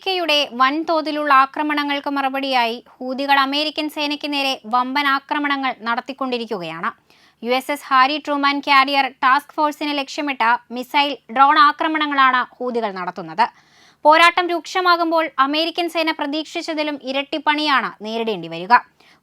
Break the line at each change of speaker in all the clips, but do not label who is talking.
അമേരിക്കയുടെ വൻതോതിലുള്ള ആക്രമണങ്ങൾക്ക് മറുപടിയായി ഹൂതികൾ അമേരിക്കൻ സേനയ്ക്ക് നേരെ വമ്പൻ ആക്രമണങ്ങൾ നടത്തിക്കൊണ്ടിരിക്കുകയാണ്. U S S Harry Truman carrier task ഫോഴ്സിനെ ലക്ഷ്യമിട്ട മിസൈൽ ഡ്രോൺ ആക്രമണങ്ങളാണ് ഹൂതികൾ നടത്തുന്നത്. പോരാട്ടം രൂക്ഷമാകുമ്പോൾ അമേരിക്കൻ സേന പ്രതീക്ഷിച്ചതിലും ഇരട്ടിപ്പണിയാണ് നേരിടേണ്ടി വരിക.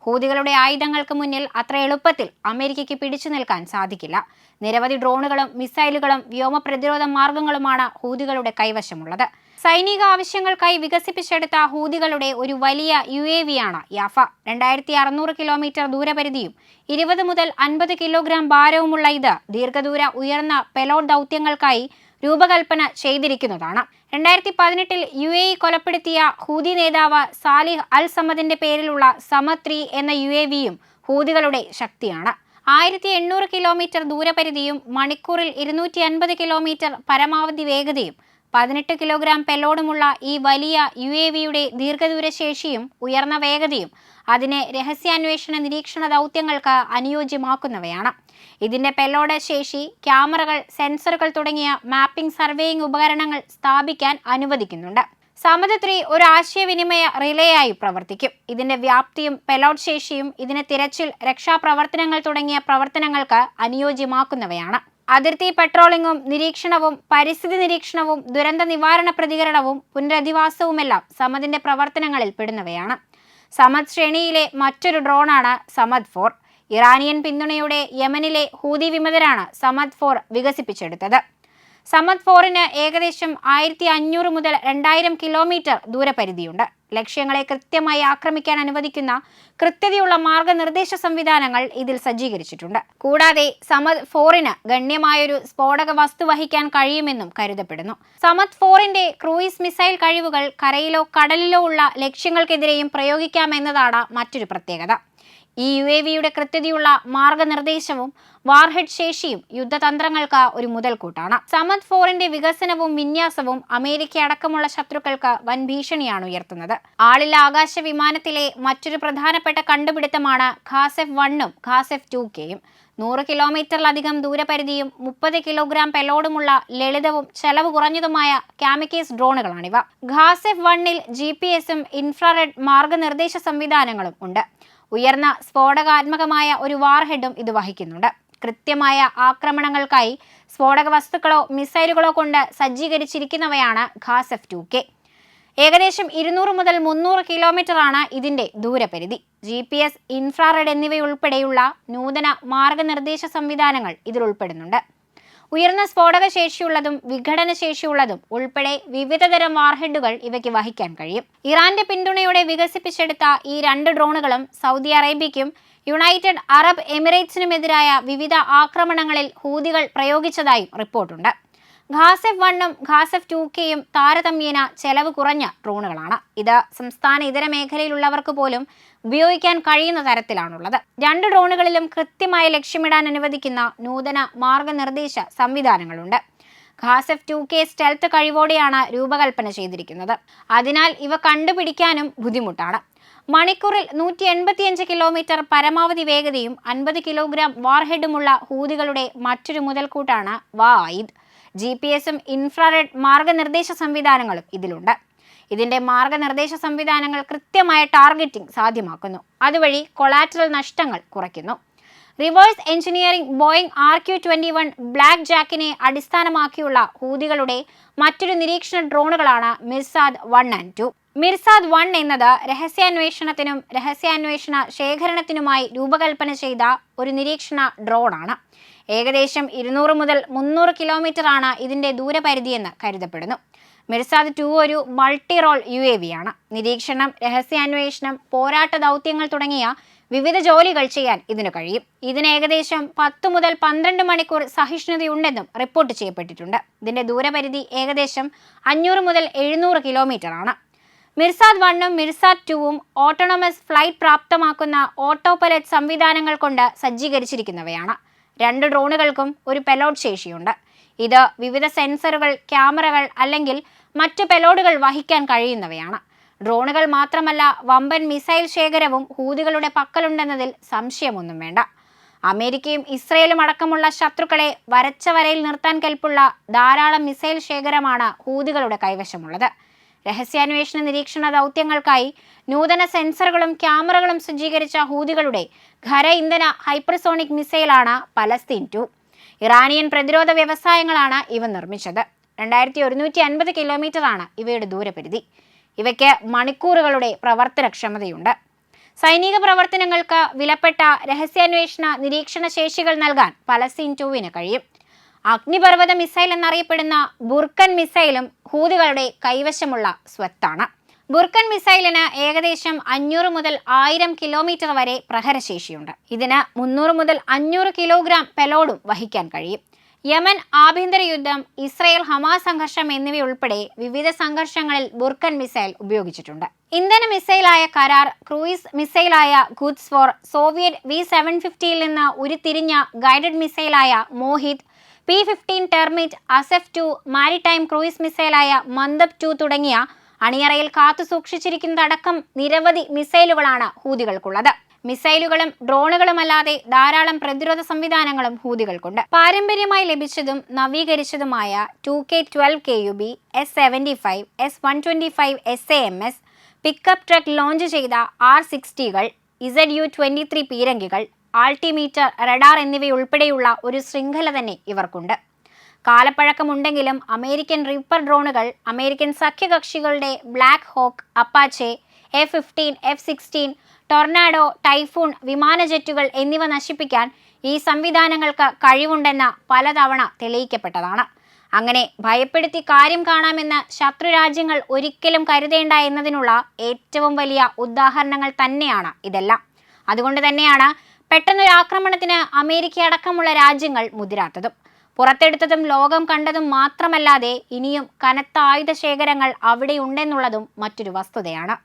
ഹൂതികളുടെ ആയുധങ്ങൾക്ക് മുന്നിൽ അത്ര എളുപ്പത്തിൽ അമേരിക്കയ്ക്ക് പിടിച്ചു നിൽക്കാൻ സാധിക്കില്ല. നിരവധി ഡ്രോണുകളും മിസൈലുകളും വ്യോമ പ്രതിരോധ മാർഗങ്ങളുമാണ് ഹൂതികളുടെ കൈവശമുള്ളത്. സൈനിക ആവശ്യങ്ങൾക്കായി വികസിപ്പിച്ചെടുത്ത ഹൂതികളുടെ ഒരു വലിയ യു എ വി ആണ് യാഫ. രണ്ടായിരത്തി അറുന്നൂറ് കിലോമീറ്റർ ദൂരപരിധിയും ഇരുപത് മുതൽ അൻപത് കിലോഗ്രാം ഭാരവുമുള്ള ഇത് ദീർഘദൂര ഉയർന്ന പെലോഡ് ദൗത്യങ്ങൾക്കായി രൂപകൽപ്പന ചെയ്തിരിക്കുന്നതാണ്. രണ്ടായിരത്തി പതിനെട്ടിൽ യു എ കൊലപ്പെടുത്തിയ ഹൂതി നേതാവ് സാലിഹ് അൽ സമദിന്റെ പേരിലുള്ള സമത്രി എന്ന യു എ വിയും ഹൂതികളുടെ ശക്തിയാണ്. ആയിരത്തി എണ്ണൂറ് കിലോമീറ്റർ ദൂരപരിധിയും മണിക്കൂറിൽ ഇരുന്നൂറ്റി അൻപത് കിലോമീറ്റർ പരമാവധി വേഗതയും പതിനെട്ട് കിലോഗ്രാം പെലോഡുമുള്ള ഈ വലിയ യു എ വിയുടെ ദീർഘദൂരശേഷിയും ഉയർന്ന വേഗതയും അതിനെ രഹസ്യാന്വേഷണ നിരീക്ഷണ ദൗത്യങ്ങൾക്ക് അനുയോജ്യമാക്കുന്നവയാണ്. ഇതിന്റെ പെലോഡ് ശേഷി ക്യാമറകൾ സെൻസറുകൾ തുടങ്ങിയ മാപ്പിംഗ് സർവേയിംഗ് ഉപകരണങ്ങൾ സ്ഥാപിക്കാൻ അനുവദിക്കുന്നുണ്ട്. സമതത്രി ഒരു ആശയവിനിമയ റിലേ ആയി പ്രവർത്തിക്കും. ഇതിന്റെ വ്യാപ്തിയും പെലോഡ് ശേഷിയും ഇതിനെ തിരച്ചിൽ രക്ഷാപ്രവർത്തനങ്ങൾ തുടങ്ങിയ പ്രവർത്തനങ്ങൾക്ക് അനുയോജ്യമാക്കുന്നവയാണ്. അതിർത്തി പെട്രോളിംഗും നിരീക്ഷണവും പരിസ്ഥിതി നിരീക്ഷണവും ദുരന്ത നിവാരണ പ്രതികരണവും പുനരധിവാസവുമെല്ലാം സമതിന്റെ പ്രവർത്തനങ്ങളിൽ പെടുന്നവയാണ്. സമദ് ശ്രേണിയിലെ മറ്റൊരു ഡ്രോണാണ് സമദ് ഫോർ. ഇറാനിയൻ പിന്തുണയോടെ യമനിലെ ഹൂതി വിമതരാണ് സമദ് ഫോർ വികസിപ്പിച്ചെടുത്തത്. സമദ് ഫോറിന് ഏകദേശം ആയിരത്തി അഞ്ഞൂറ് മുതൽ രണ്ടായിരം കിലോമീറ്റർ ദൂരപരിധിയുണ്ട്. ലക്ഷ്യങ്ങളെ കൃത്യമായി ആക്രമിക്കാൻ അനുവദിക്കുന്ന കൃത്യതയുള്ള മാർഗനിർദ്ദേശ സംവിധാനങ്ങൾ ഇതിൽ സജ്ജീകരിച്ചിട്ടുണ്ട്. കൂടാതെ സമത് ഫോറിന് ഗണ്യമായൊരു സ്ഫോടക വസ്തു വഹിക്കാൻ കഴിയുമെന്നും കരുതപ്പെടുന്നു. സമത് ഫോറിന്റെ ക്രൂയിസ് മിസൈൽ കഴിവുകൾ കരയിലോ കടലിലോ ഉള്ള ലക്ഷ്യങ്ങൾക്കെതിരെയും പ്രയോഗിക്കാമെന്നതാണ് മറ്റൊരു പ്രത്യേകത. ഈ യു എ വിയുടെ കൃത്യതയുള്ള മാർഗനിർദ്ദേശവും വാർഹെഡ് ശേഷിയും യുദ്ധതന്ത്രങ്ങൾക്ക് ഒരു മുതൽക്കൂട്ടാണ്. സമദ് ഫോറിന്റെ വികസനവും വിന്യാസവും അമേരിക്ക അടക്കമുള്ള ശത്രുക്കൾക്ക് വൻ ഭീഷണിയാണ് ഉയർത്തുന്നത്. ആളില്ല ആകാശ വിമാനത്തിലെ മറ്റൊരു പ്രധാനപ്പെട്ട കണ്ടുപിടുത്തമാണ് ഖാസെഫ് വണ്ണും ഖാസെഫ് ടു കെയും നൂറ് കിലോമീറ്ററിലധികം ദൂരപരിധിയും മുപ്പത് കിലോഗ്രാം പെലോഡുമുള്ള ലളിതവും ചെലവ് കുറഞ്ഞതുമായ കാമിക്കേസ് ഡ്രോണുകളാണിവ. ഖാസെഫ് വണ്ണിൽ ജി പി എസും ഇൻഫ്രാറെഡ് മാർഗനിർദ്ദേശ സംവിധാനങ്ങളും ഉണ്ട്. ഉയർന്ന സ്ഫോടകാത്മകമായ ഒരു വാർഹെഡും ഇത് വഹിക്കുന്നുണ്ട്. കൃത്യമായ ആക്രമണങ്ങൾക്കായി സ്ഫോടക വസ്തുക്കളോ മിസൈലുകളോ കൊണ്ട് സജ്ജീകരിച്ചിരിക്കുന്നവയാണ് ഖാസഫ് ടു കെ ഏകദേശം ഇരുന്നൂറ് മുതൽ മുന്നൂറ് കിലോമീറ്റർ ആണ് ഇതിന്റെ ദൂരപരിധി. ജി പി എസ് ഇൻഫ്രാറെഡ് എന്നിവയുൾപ്പെടെയുള്ള നൂതന മാർഗനിർദ്ദേശ സംവിധാനങ്ങൾ ഇതിൽ ഉൾപ്പെടുന്നുണ്ട് ഉയർന്ന സ്ഫോടക ശേഷിയുള്ളതും വിഘടന ശേഷിയുള്ളതും ഉൾപ്പെടെ വിവിധതരം വാർഹെഡുകൾ ഇവയ്ക്ക് വഹിക്കാൻ കഴിയും. ഇറാന്റെ പിന്തുണയോടെ വികസിപ്പിച്ചെടുത്ത ഈ രണ്ട് ഡ്രോണുകളും സൗദി അറേബ്യയ്ക്കും യുണൈറ്റഡ് അറബ് എമിറേറ്റ്സിനുമെതിരായ വിവിധ ആക്രമണങ്ങളിൽ ഹൂതികൾ പ്രയോഗിച്ചതായും റിപ്പോർട്ടുണ്ട്. ഖാസെഫ് വണ്ണും ഖാസെഫ് ടു കെയും താരതമ്യേന ചെലവ് കുറഞ്ഞ ഡ്രോണുകളാണ്. ഇത് സംസ്ഥാന ഇതര മേഖലയിലുള്ളവർക്ക് പോലും ഉപയോഗിക്കാൻ കഴിയുന്ന തരത്തിലാണുള്ളത്. രണ്ട് ഡ്രോണുകളിലും കൃത്യമായി ലക്ഷ്യമിടാൻ അനുവദിക്കുന്ന നൂതന മാർഗനിർദ്ദേശ സംവിധാനങ്ങളുണ്ട്. ഖാസെഫ് ടു കെ സ്റ്റെൽത്ത് കഴിവോടെയാണ് രൂപകൽപ്പന ചെയ്തിരിക്കുന്നത്. അതിനാൽ ഇവ കണ്ടുപിടിക്കാനും ബുദ്ധിമുട്ടാണ്. മണിക്കൂറിൽ നൂറ്റി എൺപത്തിയഞ്ച് കിലോമീറ്റർ പരമാവധി വേഗതയും അൻപത് കിലോഗ്രാം വാർഹെഡുമുള്ള ഹൂതികളുടെ മറ്റൊരു മുതൽക്കൂട്ടാണ് വായിദ് ജി പി എസും ഇൻഫ്രാറെഡ് മാർഗനിർദ്ദേശ സംവിധാനങ്ങളും ഇതിലുണ്ട്. ഇതിന്റെ മാർഗനിർദ്ദേശ സംവിധാനങ്ങൾ കൃത്യമായ ടാർഗറ്റിംഗ് സാധ്യമാക്കുന്നു. അതുവഴി കൊളാറ്ററൽ നഷ്ടങ്ങൾ കുറയ്ക്കുന്നു. Reverse engineering Boeing R Q twenty one black ജാക്കിനെ അടിസ്ഥാനമാക്കിയുള്ള ഹൂതികളുടെ മറ്റൊരു നിരീക്ഷണ ഡ്രോണുകളാണ് Mirsad one and two Mirsad one എന്നത് രഹസ്യാന്വേഷണത്തിനും രഹസ്യാന്വേഷണ ശേഖരണത്തിനുമായി രൂപകൽപ്പന ചെയ്ത ഒരു നിരീക്ഷണ ഡ്രോണാണ്. ഏകദേശം ഇരുന്നൂറ് മുതൽ മുന്നൂറ് കിലോമീറ്റർ ആണ് ഇതിന്റെ ദൂരപരിധിയെന്ന് കരുതപ്പെടുന്നു. മിർസാദ് ടു ഒരു multi role U A V ആണ് നിരീക്ഷണം രഹസ്യാന്വേഷണം പോരാട്ട ദൗത്യങ്ങൾ തുടങ്ങിയ വിവിധ ജോലികൾ ചെയ്യാൻ ഇതിനു കഴിയും. ഇതിന് ഏകദേശം പത്ത് മുതൽ പന്ത്രണ്ട് മണിക്കൂർ സഹിഷ്ണുതയുണ്ടെന്നും റിപ്പോർട്ട് ചെയ്യപ്പെട്ടിട്ടുണ്ട്. ഇതിന്റെ ദൂരപരിധി ഏകദേശം അഞ്ഞൂറ് മുതൽ എഴുന്നൂറ് കിലോമീറ്റർ ആണ് മിർസാദ് വണ്ണും മിർസാദ് ടുവും ഓട്ടോണമസ് ഫ്ലൈറ്റ് പ്രാപ്തമാക്കുന്ന ഓട്ടോ പൈലറ്റ് സംവിധാനങ്ങൾ കൊണ്ട് സജ്ജീകരിച്ചിരിക്കുന്നവയാണ്. രണ്ട് ഡ്രോണുകൾക്കും ഒരു പെലോഡ് ശേഷിയുണ്ട്. ഇത് വിവിധ സെൻസറുകൾ ക്യാമറകൾ അല്ലെങ്കിൽ മറ്റ് പെലോഡുകൾ വഹിക്കാൻ കഴിയുന്നവയാണ്. ഡ്രോണുകൾ മാത്രമല്ല വമ്പൻ മിസൈൽ ശേഖരവും ഹൂതികളുടെ പക്കലുണ്ടെന്നതിൽ സംശയമൊന്നും വേണ്ട. അമേരിക്കയും ഇസ്രയേലും അടക്കമുള്ള ശത്രുക്കളെ വരച്ച വരയിൽ നിർത്താൻ കെൽപ്പുള്ള ധാരാളം മിസൈൽ ശേഖരമാണ് ഹൂതികളുടെ കൈവശമുള്ളത്. രഹസ്യാന്വേഷണ നിരീക്ഷണ ദൗത്യങ്ങൾക്കായി നൂതന സെൻസറുകളും ക്യാമറകളും സജ്ജീകരിച്ച ഹൂതികളുടെ ഖര ഇന്ധന ഹൈപ്പർസോണിക് മിസൈലാണ് പലസ്തീൻ ടു. ഇറാനിയൻ പ്രതിരോധ വ്യവസായങ്ങളാണ് ഇവ നിർമ്മിച്ചത്. രണ്ടായിരത്തി ഒരുന്നൂറ്റി അൻപത് കിലോമീറ്ററാണ് ഇവയുടെ ദൂരപരിധി. ഇവയ്ക്ക് മണിക്കൂറുകളുടെ പ്രവർത്തനക്ഷമതയുണ്ട്. സൈനിക പ്രവർത്തനങ്ങൾക്ക് വിലപ്പെട്ട രഹസ്യാന്വേഷണ നിരീക്ഷണ ശേഷികൾ നൽകാൻ പലസ്തീൻ ടുവിന് കഴിയും. അഗ്നിപർവത മിസൈൽ എന്നറിയപ്പെടുന്ന ബുർക്കൻ മിസൈലും ഹൂതികളുടെ കൈവശമുള്ള സ്വത്താണ്. ബുർക്കൻ മിസൈലിന് ഏകദേശം അഞ്ഞൂറ് മുതൽ ആയിരം കിലോമീറ്റർ വരെ പ്രഹരശേഷിയുണ്ട്. ഇതിന് മുന്നൂറ് മുതൽ അഞ്ഞൂറ് കിലോഗ്രാം പെലോഡും വഹിക്കാൻ കഴിയും. യമൻ ആഭ്യന്തര യുദ്ധം ഇസ്രയേൽ ഹമാസ് സംഘർഷം എന്നിവയുൾപ്പെടെ വിവിധ സംഘർഷങ്ങളിൽ ബുർക്കൻ മിസൈൽ ഉപയോഗിച്ചിട്ടുണ്ട്. ഇന്ധന മിസൈലായ കരാർ cruise മിസൈലായ Quds four Soviet V seven ഫിഫ്റ്റിയിൽ നിന്ന് ഉരുത്തിരിഞ്ഞ guided മിസൈലായ Mohit P fifteen termite Asef two maritime cruise മിസൈലായ Mandab two തുടങ്ങിയ അണിയറയിൽ കാത്തു സൂക്ഷിച്ചിരിക്കുന്നതടക്കം നിരവധി മിസൈലുകളാണ് ഹൂതികൾക്കുള്ളത്. മിസൈലുകളും ഡ്രോണുകളുമല്ലാതെ ധാരാളം പ്രതിരോധ സംവിധാനങ്ങളും ഹൂതികൾക്കുണ്ട്. പാരമ്പര്യമായി ലഭിച്ചതും നവീകരിച്ചതുമായ two K twelve K U B S seventy five S one twenty five S A M S pickup truck launch ചെയ്ത ആർ സിക്സ്റ്റികൾ ഇസഡ് യു ട്വന്റി ത്രീ പീരങ്കികൾ ആൾട്ടിമീറ്റർ റഡാർ എന്നിവയുൾപ്പെടെയുള്ള ഒരു ശൃംഖല തന്നെ ഇവർക്കുണ്ട്. കാലപ്പഴക്കമുണ്ടെങ്കിലും അമേരിക്കൻ റീപ്പർ ഡ്രോണുകൾ American സഖ്യകക്ഷികളുടെ Black Hawk Apache F fifteen F sixteen Tornado Typhoon വിമാന ജെറ്റുകൾ എന്നിവ നശിപ്പിക്കാൻ ഈ സംവിധാനങ്ങൾക്ക് കഴിവുണ്ടെന്ന് പലതവണ തെളിയിക്കപ്പെട്ടതാണ്. അങ്ങനെ ഭയപ്പെടുത്തി കാര്യം കാണാമെന്ന് ശത്രുരാജ്യങ്ങൾ ഒരിക്കലും കരുതേണ്ട എന്നതിനുള്ള ഏറ്റവും വലിയ ഉദാഹരണങ്ങൾ തന്നെയാണ് ഇതെല്ലാം. അതുകൊണ്ട് തന്നെയാണ് പെട്ടെന്നൊരു ആക്രമണത്തിന് അമേരിക്ക അടക്കമുള്ള രാജ്യങ്ങൾ മുതിരാത്തതും. പുറത്തെടുത്തതും ലോകം കണ്ടതും മാത്രമല്ലാതെ ഇനിയും കനത്ത ആയുധ ശേഖരങ്ങൾ അവിടെയുണ്ടെന്നുള്ളതും മറ്റൊരു വസ്തുതയാണ്.